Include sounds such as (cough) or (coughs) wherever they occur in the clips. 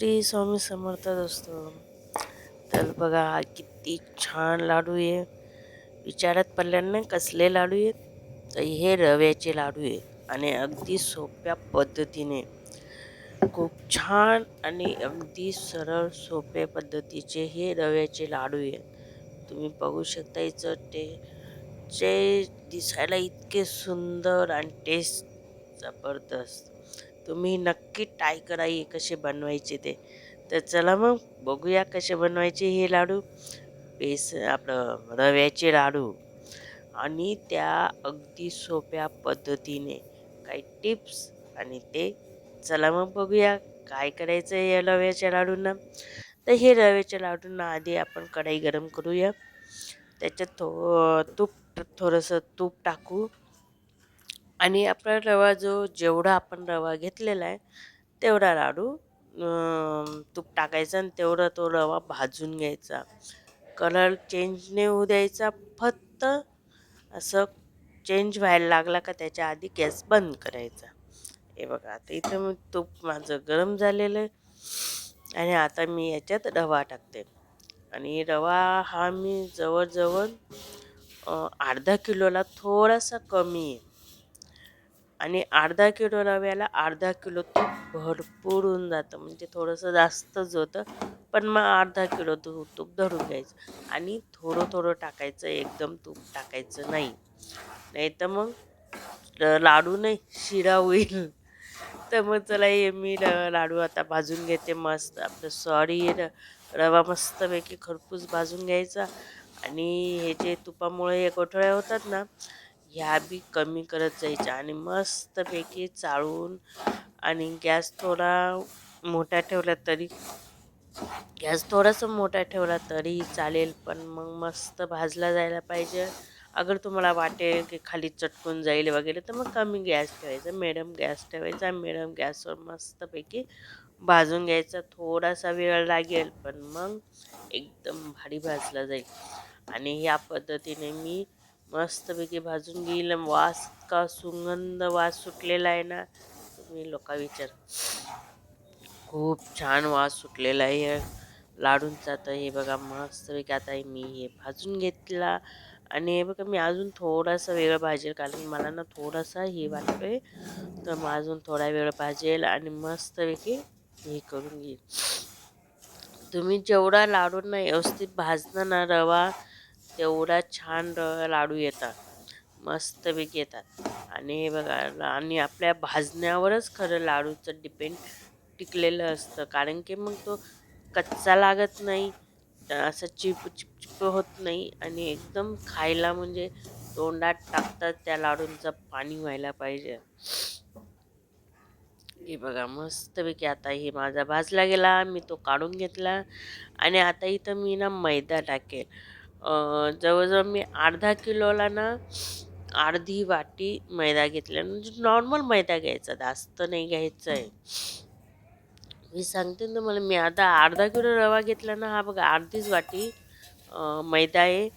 श्री स्वामी समर्थ असतो तर बघा हा किती छान लाडू आहे. विचारात पडल्यानं कसले लाडू आहेत? तर हे रव्याचे लाडू आहेत आणि अगदी सोप्या पद्धतीने. खूप छान आणि अगदी सरळ सोप्या पद्धतीचे हे रव्याचे लाडू आहेत. तुम्ही बघू शकता याचं ते जे दिसायला इतके सुंदर आणि टेस्ट जबरदस्त. तुम्ही नक्की ट्राय करा हे कसे बनवायचे ते. तर चला मग बघूया कसे बनवायचे हे लाडू. बेस आपलं रव्याचे लाडू. आणि त्या अगदी सोप्या पद्धतीने काही टिप्स आणि ते चला मग बघूया काय करायचं आहे या रव्याच्या लाडूंना. तर हे रव्याच्या लाडूंना आधी आपण कढाई गरम करूया. त्याच्यात थो तूप थोडंसं तूप टाकू. आणि आपला रवा जो जेवढा आपण रवा घेतलेला आहे तेवढा लाडू तूप टाकायचा आणि तेवढा तो रवा भाजून घ्यायचा. कलर चेंज नाही होऊ द्यायचा फक्त असं चेंज व्हायला लागला का त्याच्या आधी गॅस बंद करायचा. हे बघा आता इथं मग तूप माझं गरम झालेलं आहे आणि आता मी याच्यात रवा टाकते. आणि रवा हा मी जवळजवळ अर्धा किलोला थोडासा कमी आहे. आणि अर्धा किलो रव्याला अर्धा किलो तूप भरपूर होऊन जातं. म्हणजे थोडंसं जास्तच होतं पण मग अर्धा किलो तू तूप धरून घ्यायचं आणि थोडं थोडं टाकायचं एकदम तूप टाकायचं नाही. नाही तर मग लाडू नाही शिरा होईल. तर मग चला हे मी लाडू आता भाजून घेते मस्त. आपलं सॉरी रवा मस्तपैकी खरपूस भाजून घ्यायचा. आणि हे जे तुपामुळे हे गोठळ्या होतात ना ह्या बी कमी करत जायच्या आणि मस्तपैकी चाळून आणि गॅस थोडा मोठा ठेवला तरी गॅस थोडासा मोठा ठेवला तरी चालेल पण मग मस्त भाजला जायला पाहिजे. अगर तुम्हाला वाटेल की खाली चटकून जाईल वगैरे तर मग कमी गॅस ठेवायचा मॅडम गॅस ठेवायचा मॅडम गॅसवर मस्तपैकी भाजून घ्यायचा. थोडासा वेळ लागेल पण मग एकदम भारी भाजला जाईल. आणि या पद्धतीने मी मस्तपैकी भाजून घेईल वास का सुगंध वास सुटलेला आहे ना तुम्ही लोका विचार. खूप छान वास सुटलेला आहे. या लाडूंचा तर हे बघा मस्तपैकी आता हे मी हे भाजून घेतला. आणि हे बघा मी अजून थोडासा वेळ भाजेल कारण मला ना थोडासा हे वाटतोय. तर मग अजून थोडा वेळ भाजेल आणि मस्तपैकी हे करून घेईल. तुम्ही जेवढा लाडूंना व्यवस्थित भाजणं ना रवा तेवढा छान लाडू येतात. मस्तपैकी येतात. आणि हे बघा आणि आपल्या भाजण्यावरच खरं लाडूचं डिपेंड टिकलेलं असतं. कारण की मग तो कच्चा लागत नाही असं चिप चिपचिप होत नाही. आणि एकदम खायला म्हणजे तोंडात टाकतात त्या लाडूंचं पाणी व्हायला पाहिजे. हे बघा मस्तपैकी आता हे माझा भाजला गेला मी तो काढून घेतला. आणि आता इथं मी ना मैदा टाकेल. जवळजवळ मी अर्धा किलोला ना अर्धी वाटी मैदा घेतला म्हणजे नॉर्मल मैदा घ्यायचा जास्त नाही घ्यायचं आहे मी सांगते ना मला मी आता अर्धा किलो रवा घेतला ना हा बघा अर्धीच वाटी मैदा आहे.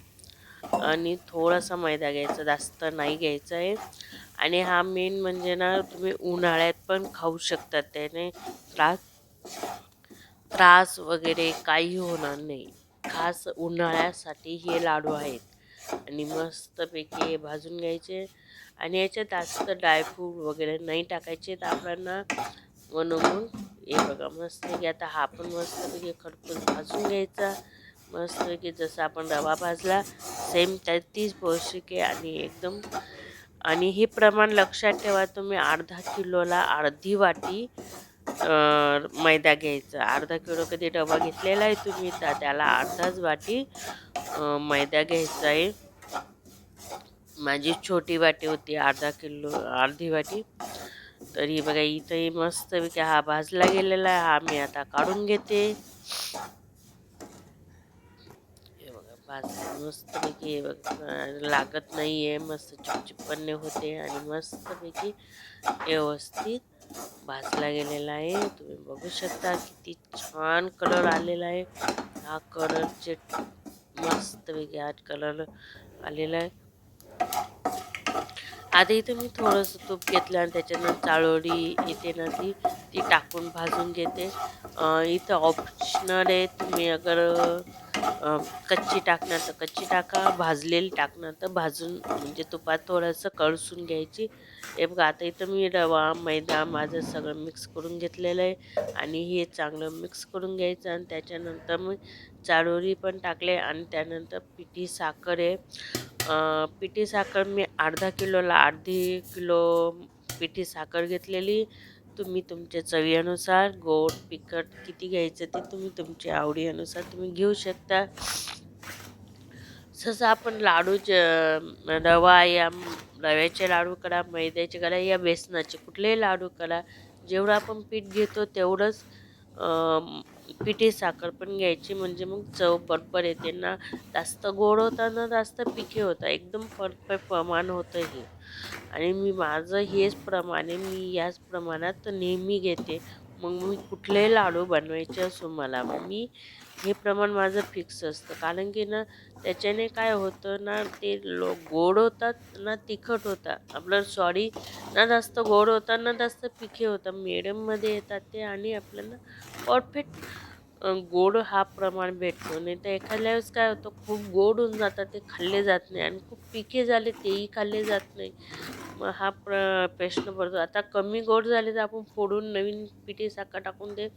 आणि थोडासा मैदा घ्यायचा जास्त नाही घ्यायचा आहे आणि हा मेन म्हणजे ना तुम्ही उन्हाळ्यात पण खाऊ शकता त्याने त्रास त्रास वगैरे काही होणार नाही. खास उन्हाळ्यासाठी हे लाडू आहेत. आणि मस्तपैकी हे भाजून घ्यायचे. आणि याच्यात जास्त ड्रायफ्रूट वगैरे नाही टाकायचे. तर आपल्याला म्हणून मग हे बघा मस्तपैकी आता हा पण मस्तपैकी खरपूस भाजून घ्यायचा. मस्तपैकी जसं आपण रवा भाजला सेम त्या तीच पौष्टिक आणि एकदम. आणि हे प्रमाण लक्षात ठेवा तुम्ही अर्धा किलोला अर्धी वाटी मैदा घ्यायचा. अर्धा किलो कधी डबा घेतलेला आहे तुम्ही तर त्याला अर्धाच वाटी मैदा घ्यायचा आहे. माझी छोटी वाटी होती अर्धा किलो अर्धी वाटी. तरी बघा इथंही मस्तपैकी हा भाजला गेलेला आहे. हा मी आता काढून घेते. हे बघा भाज मस्तपैकी. हे बघा लागत नाही आहे मस्त चिपचिप्पणे होते आणि मस्तपैकी व्यवस्थित भाजला गेलेला आहे. तुम्ही बघू शकता किती छान कलर आलेला आहे. हा कलरचे मस्तपैकी हा कलर आलेला आहे. आधी इथं मी थोडंसं तूप घेतलं आणि त्याच्यानं चाळोळी येते ना ती ती टाकून भाजून घेते. इथं ऑप्शनल आहे. तुम्ही अगर कच्ची टाकणार तर कच्ची टाका भाजलेली टाकणार तर भाजून म्हणजे तुपात थोडंसं कळसून घ्यायची. हे बघा आता इथं मी रवा मैदा माझं सगळं मिक्स करून घेतलेलं आहे आणि हे चांगलं मिक्स करून घ्यायचं आणि त्याच्यानंतर मी चारोळी पण टाकले आणि त्यानंतर पिठी साखर आहे. पिठी साखर मी अर्धा किलोला अर्धी किलो पिठी साखर घेतलेली. तुम्ही तुमच्या चवीनुसार गोड तिखट किती घ्यायचं ते तुम्ही तुमच्या आवडीनुसार तुम्ही घेऊ शकता. जसं आपण लाडू रवा या रव्याचे लाडू करा मैद्याचे करा या बेसनाचे कुठलेही लाडू करा जेवढं आपण पीठ घेतो तेवढंच पिठी साखर पण घ्यायची म्हणजे मग चव बरोबर येते ना. जास्त गोड होता ना जास्त पिके होता. एकदम परफेक्ट प्रमाण होतं हे. आणि मी माझं हेच प्रमाणे मी याच प्रमाणात नेहमी घेते. मग मी कुठलेही लाडू बनवायचे असो मला मी हे प्रमाण माझं फिक्स असतं. कारण की ना त्याच्याने काय होतं ना ते लो गोड होतात ना तिखट होतात. आपलं सॉरी ना जास्त गोड होतात ना जास्त पिके होतात. मिडियममध्ये येतात ते आणि आपल्याला परफेक्ट गोड हा प्रमाण भेटतो. नाही तर एखाद्या वेळेस काय होतं खूप गोड होऊन जातात ते खाल्ले जात नाही. आणि खूप पिके झाले तेही खाल्ले जात नाही. मग हा प्र प्रश्न पडतो. आता कमी गोड झाले तर आपण फोडून नवीन पिठी साखर टाकून ते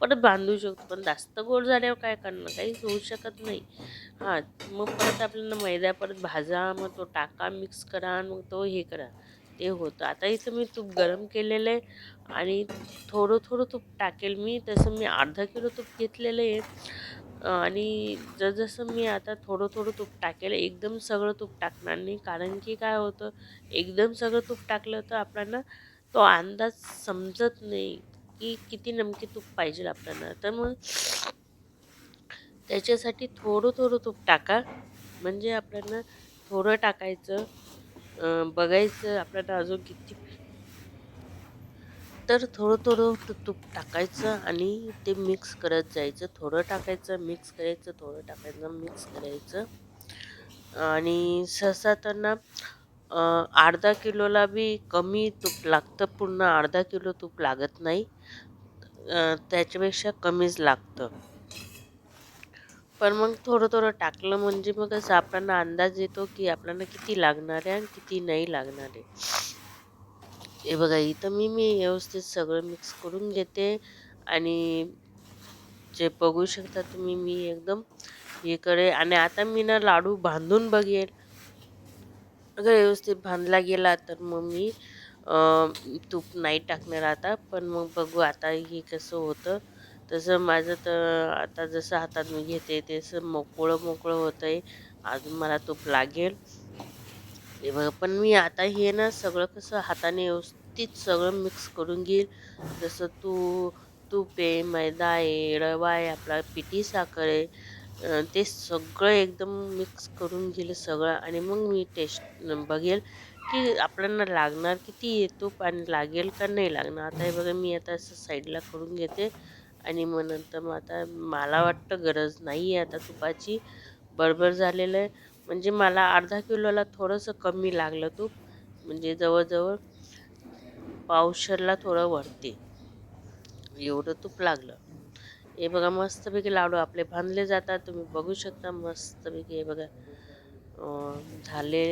परत बांधू शकतो. पण जास्त गोड झाल्यावर काय करणार? काहीच होऊ शकत नाही. हां मग परत आपल्याला मैदा परत भाजा मग तो टाका मिक्स करा आणि मग तो हे करा. ते होतं. आता इथं मी तूप गरम केलेलं आहे आणि थोडं थोडं तूप टाकेल मी. तसं मी अर्धा किलो तूप घेतलेलं आहे. आणि जसजसं मी आता थोडं थोडं तूप टाकेल एकदम सगळं तूप टाकणार नाही. कारण की काय होतं एकदम सगळं तूप टाकलं तर आपल्याला तो अंदाज समजत नाही की किती नमकी तूप पाहिजे आपल्याला. तर मग त्याच्यासाठी थोडं थोडं तूप टाका. म्हणजे आपल्याला थोडं टाकायचं बघायचं आपल्याला अजून किती तर थोडं थोडं तूप टाकायचं आणि ते मिक्स करत जायचं. थोडं टाकायचं मिक्स करायचं थोडं टाकायचं मिक्स करायचं. आणि सहसा त्यांना अर्धा किलोला बी कमी तूप लागतं. पूर्ण अर्धा किलो तूप लागत नाही. त्याच्यापेक्षा कमीच लागतं. पण मग थोडं थोडं टाकलं म्हणजे मग असं आपल्याला अंदाज येतो की आपल्याला किती लागणार आहे आणि किती नाही लागणार. आहे हे बघा इथं मी मी व्यवस्थित सगळं मिक्स करून घेते आणि जे बघू शकता तुम्ही मी एकदम हे करे आणि आता मी ना लाडू बांधून बघेल. अगर व्यवस्थित बांधला गेला तर मग मी तूप नाही टाकणार आता पण मग बघू आता हे कसं होतं. तसं माझं तर आता जसं हातात मी घेते तसं मोकळं मोकळं होतं आहे अजून मला तूप लागेल. हे बघा पण मी आता हे ना सगळं कसं हाताने व्यवस्थित सगळं मिक्स करून घेईल. जसं तू तूप आहे मैदा आहे रवा आहे आपला पिठी साखर आहे. ते सगळं एकदम मिक्स करून घेईल सगळं आणि मग मी टेस्ट बघेल की आपल्याला लागणार किती येतो तूप आणि लागेल का नाही लागणार. आता हे बघा मी आता असं साईडला करून घेते आणि मग नंतर मग आता मला वाटतं गरज नाही आहे आता तुपाची. बरोबर झालेलं आहे. म्हणजे मला अर्धा किलोला थोडंसं कमी लागलं तूप. म्हणजे जवळजवळ पावशरला थोडं वरती. एवढं तूप लागलं. हे बघा मस्तपैकी लाडू आपले बांधले जातात. तुम्ही बघू शकता मस्तपैकी हे बघा. झाले.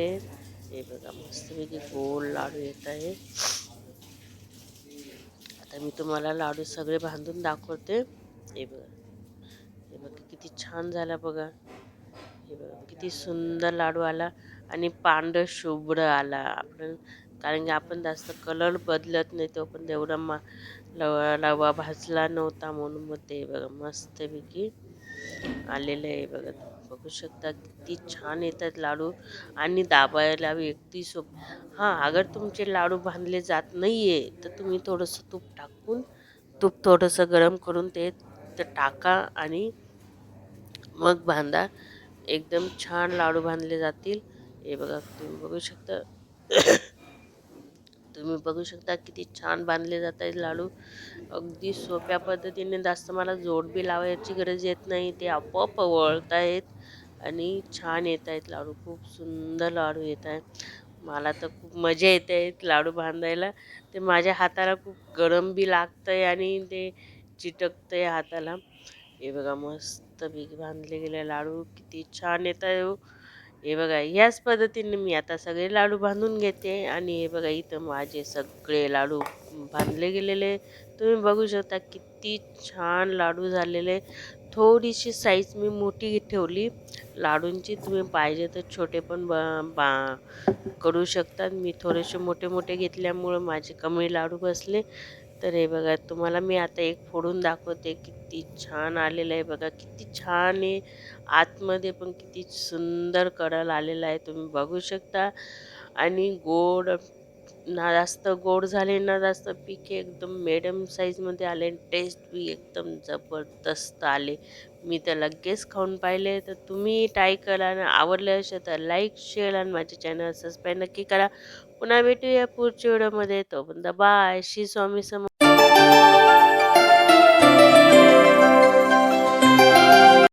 हे बघा मस्तपैकी गोल लाडू येत आहे. आता मी तुम्हाला लाडू सगळे बांधून दाखवते. हे बघा. हे बघा किती छान झाला बघा. हे बघा किती सुंदर लाडू आला आणि पांढरं शुभ्र आला. आपण कारण की आपण जास्त कलर बदलत नाही तो पण तेवढा मा लवा लवा भाजला नव्हता म्हणून मग ते बघा मस्तपैकी आलेलं आहे बघा. बघू शकता किती छान येतात लाडू. आणि दाबायला व्यक्ती सोप हां अगर तुमचे लाडू बांधले जात नाही आहे तर तुम्ही थोडंसं तूप टाकून तूप थोडंसं गरम करून ते टाका आणि मग बांधा एकदम छान लाडू बांधले जातील. हे बघा तुम्ही बघू शकता. (coughs) तुम्ही बघू शकता किती छान बांधले जात आहेत लाडू. अगदी सोप्या पद्धतीने जास्त मला जोड बी लावायची गरज येत नाही. ते आपोआप वळत आहेत आणि छान येत आहेत लाडू. खूप सुंदर लाडू येत आहेत. मला तर खूप मजा येते आहेत लाडू बांधायला. ते माझ्या हाताला खूप गरम बी लागतं आहे आणि ते चिटकतं आहे हाताला. हे बघा मस्त बीक बांधले गेले लाडू किती छान येत आहे हो. हे बघा ह्याच पद्धतीने मी आता सगळे लाडू बांधून घेते आणि हे बघा इथं माझे सगळे लाडू बांधले गेलेले तुम्ही बघू शकता किती छान लाडू झालेले थोडीशी साईज मी मोठी ठेवली. लाडूंची तुम्ही पाहिजे तर छोटे पण ब बा करू शकतात मी थोडेसे मोठे मोठे घेतल्यामुळं माझे कमी लाडू बसले. तर हे बघा तुम्हाला मी आता एक फोडून दाखवते. किती छान आलेलं आहे बघा. किती छान आहे आतमध्ये पण किती सुंदर कडल आलेला आहे. तुम्ही बघू शकता. आणि गोड ना जास्त गोड झाले ना जास्त पिके एकदम मिडियम साईजमध्ये आले आणि टेस्ट बी एकदम जबरदस्त आले. मी तर लगेच खाऊन पाहिले. तर तुम्ही ट्राय करा आणि आवडले असेल तर लाईक शेअर आणि माझे चॅनल सबस्क्राईब नक्की करा. पुन्हा भेटूया पुढच्या व्हिडिओमध्ये पण बाय श्री स्वामी सम